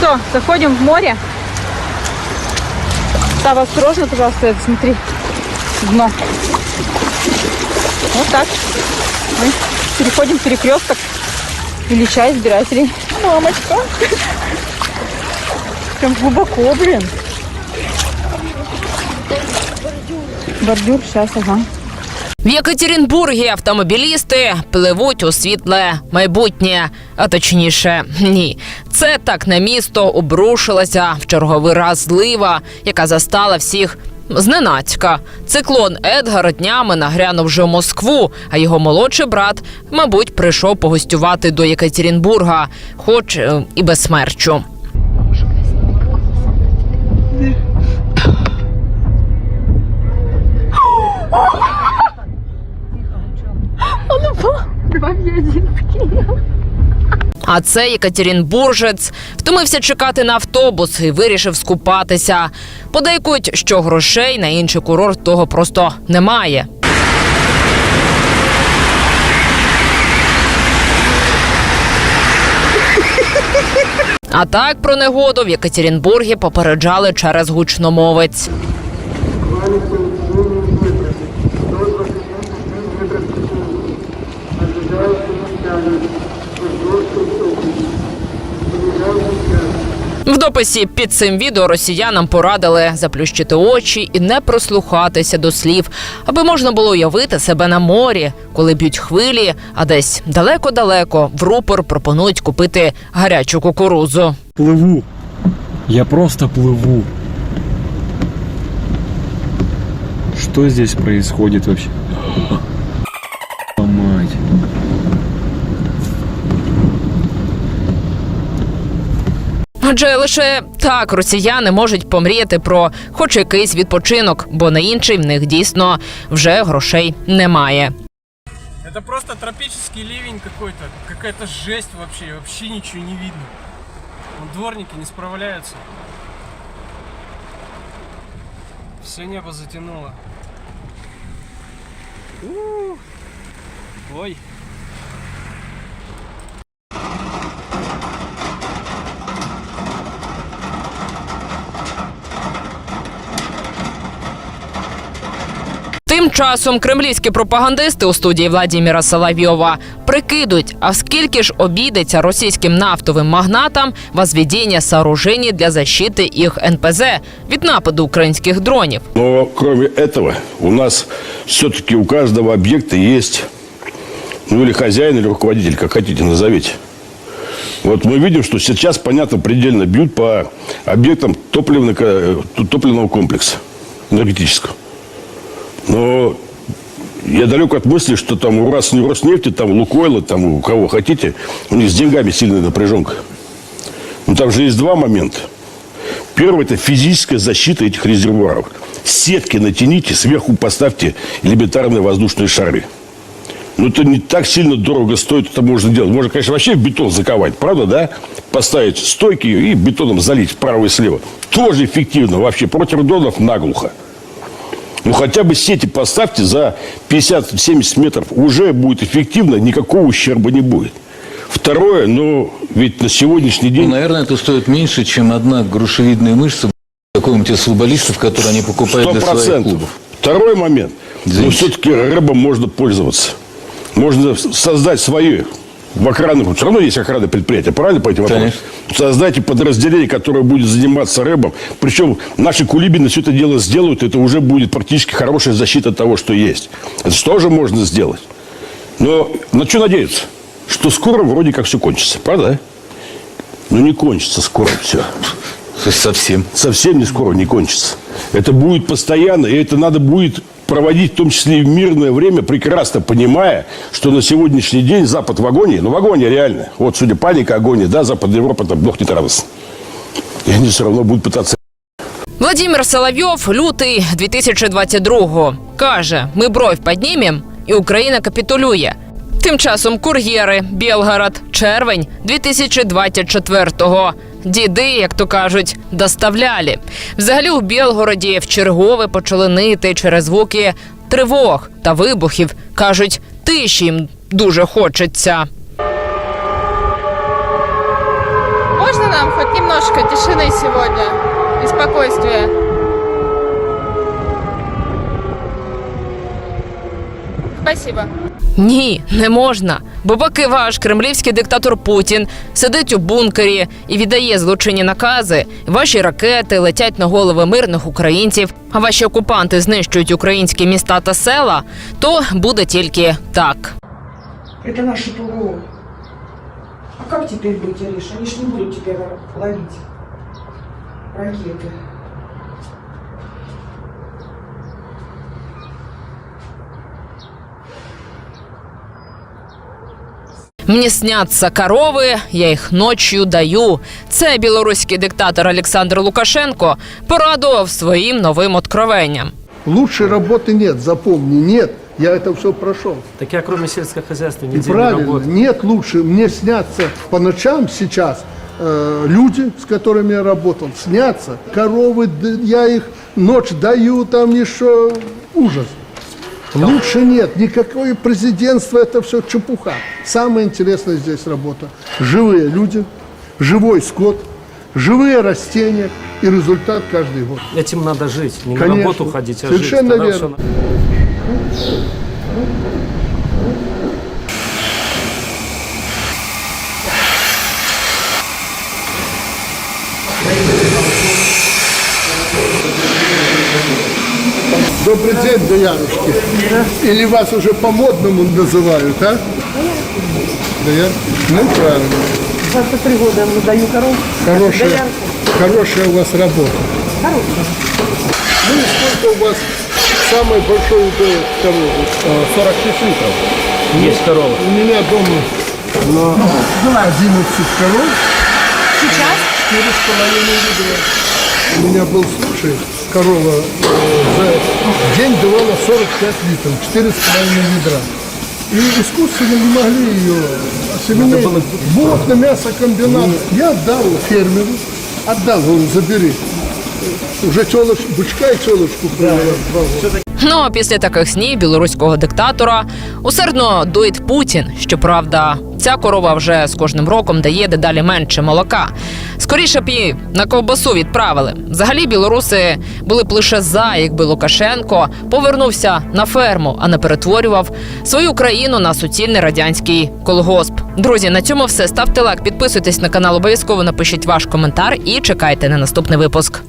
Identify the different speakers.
Speaker 1: что, заходим в море. Става, осторожно, пожалуйста, это смотри. Дно. Вот так. Мы переходим перекресток. Ильича избирателей. Мамочка. Прям глубоко, блин. Бордюр, сейчас, ага.
Speaker 2: В Єкатеринбургі автомобілісти пливуть у світле майбутнє, а точніше, ні. Це так на місто обрушилася в черговий раз злива, яка застала всіх. Зненацька циклон Едгар днями нагрянув вже в Москву, а його молодший брат, мабуть, прийшов погостювати до Єкатеринбурга, хоч е, і без смерчу. А це Єкатеринбуржець втомився чекати на автобус і вирішив скупатися. Подейкують, що грошей на інший курорт того просто немає. А так про негоду в Єкатеринбургі попереджали через гучномовець. В дописі під цим відео росіянам порадили заплющити очі і не прослухатися до слів, аби можна було уявити себе на морі, коли б'ють хвилі, а десь далеко-далеко в рупор пропонують купити гарячу кукурузу.
Speaker 3: Плыву. Я просто плыву. Что здесь происходит вообще?
Speaker 2: Адже лише так росіяни можуть помріяти про хоч якийсь відпочинок, бо на інший в них дійсно вже грошей немає.
Speaker 4: Это просто тропический ливень какой-то. Какая-то жесть вообще. Вообще ничего не видно. Дворники не справляются. Все небо затянуло. У. Ой.
Speaker 2: Тим часом кремлівські пропагандисти у студії Владіміра Соловйова прикидують, а скільки ж обійдеться російським нафтовим магнатам возведення сооружений для защити їх НПЗ від нападу українських дронів.
Speaker 5: Но кроме этого, у нас все-таки у каждого объекта есть, ну или хозяин, или руководитель, как хотите назовите. Вот мы видим, что сейчас, понятно, предельно бьют по объектам топливно- э, топливного комплекса энергетического. Но я далек от мысли, что там у Рос- Роснефти, там Лукойла, там у кого хотите, у них с деньгами сильная напряженка. Но там же есть два момента. Первое – это физическая защита этих резервуаров. Сетки натяните, сверху поставьте элементарные воздушные шары. Но это не так сильно дорого стоит, это можно делать. Можно, конечно, вообще в бетон заковать, правда, да? Поставить стойки и бетоном залить вправо и слева. Тоже эффективно вообще. Против дронов наглухо. Ну, хотя бы сети поставьте за 50-70 метров. Уже будет эффективно, никакого ущерба не будет. Второе, ну, ведь на сегодняшний
Speaker 6: Ну,
Speaker 5: день...
Speaker 6: наверное, это стоит меньше, чем одна грушевидная мышца какого-нибудь из футболистов, которые они покупают
Speaker 5: Сто
Speaker 6: для своих клубов.
Speaker 5: Второй момент. Но
Speaker 6: Извините.
Speaker 5: все-таки рыбам можно пользоваться. Можно создать свои в охранных, все равно есть охранное предприятие, правильно по этим вопросам? Создайте подразделение, которое будет заниматься рыбом. Причем наши кулибины все это дело сделают, это уже будет практически хорошая защита того, что есть. Это же тоже можно сделать. Но на что надеяться? Что скоро вроде как все кончится, правда? Но не кончится скоро все
Speaker 6: совсем.
Speaker 5: совсем не скоро не кончится. Это будет постоянно, и это надо будет проводить в том числе и в мирное время, прекрасно понимая, что на сегодняшний день Запад в агонии, ну в агонии реально. Вот, судя паника, агония, да, Западная Европа там дохнет радостно. И они все равно будут пытаться
Speaker 2: Владимир Соловйов, лютий 2022-го, каже: ми бровь піднімем, і Україна капітулює. Тим часом кур'єри, Білгород, червень 2024-го. Діди, як то кажуть, доставляли. Взагалі у Білгороді в чергове почали нити через звуки тривог та вибухів. кажуть, тиші їм дуже хочеться.
Speaker 1: Можна нам хоч немножко тишини сьогодні і спокойствие. Спасибо.
Speaker 2: Ні, не можна. Бо поки ваш кремлівський диктатор Путін сидить у бункері і віддає злочинні накази, ваші ракети летять на голови мирних українців, а ваші окупанти знищують українські міста та села, то буде тільки так.
Speaker 7: Это наши ПВО. А как теперь быть, Ариша? Они ж не будут теперь ловить ракеты.
Speaker 2: Мені сняться корови, я їх ночью даю. Це білоруський диктатор Олександр Лукашенко порадував своїм новим откровенням.
Speaker 8: Лучшей работы нет, запомни, нет. Я это все прошел.
Speaker 4: Так я кроме сельского хозяйства
Speaker 8: И
Speaker 4: нигде не
Speaker 8: правильно,
Speaker 4: работаю.
Speaker 8: нет лучше. Мне снятся по ночам сейчас э, люди, с которыми я работал, снятся. Коровы, д- я их ночь даю, там еще ужас. Лучше нет. Никакое президентство, это все чепуха. Самое интересное здесь работа. Живые люди, живой скот, живые растения и результат каждый год.
Speaker 4: Этим надо жить, не
Speaker 8: Конечно.
Speaker 4: на работу ходить, а
Speaker 8: Совершенно
Speaker 4: жить. Тогда
Speaker 8: верно.
Speaker 4: всё
Speaker 8: Добрый день, Доянушки. Или вас уже по-модному называют, а? Доян? Ну, правильно.
Speaker 7: 23 года я даю коров.
Speaker 8: Хорошая, хорошая у вас работа. Ну и сколько у вас самый большой УПС коровы?
Speaker 4: 46 литров. Есть корова.
Speaker 8: У меня дома на 11 коров. Сейчас? Четыре с половиной ведра. У меня был случай, корова э, за день давала 45 литров, четыре с половиной ведра. И искусственно не могли ее осеменить. Вот на мясокомбинат. Я отдал фермеру, отдал, говорю, забери. Уже телоч, бычка и телочку привела.
Speaker 2: Ну а після таких снів білоруського диктатора усердно доїть Путін. Щоправда, ця корова вже з кожним роком дає дедалі менше молока. Скоріше б її на ковбасу відправили. Взагалі білоруси були б лише за, якби Лукашенко повернувся на ферму, а не перетворював свою країну на суцільний радянський колгосп. Друзі, на цьому все. Ставте лайк, підписуйтесь на канал, обов'язково напишіть ваш коментар і чекайте на наступний випуск.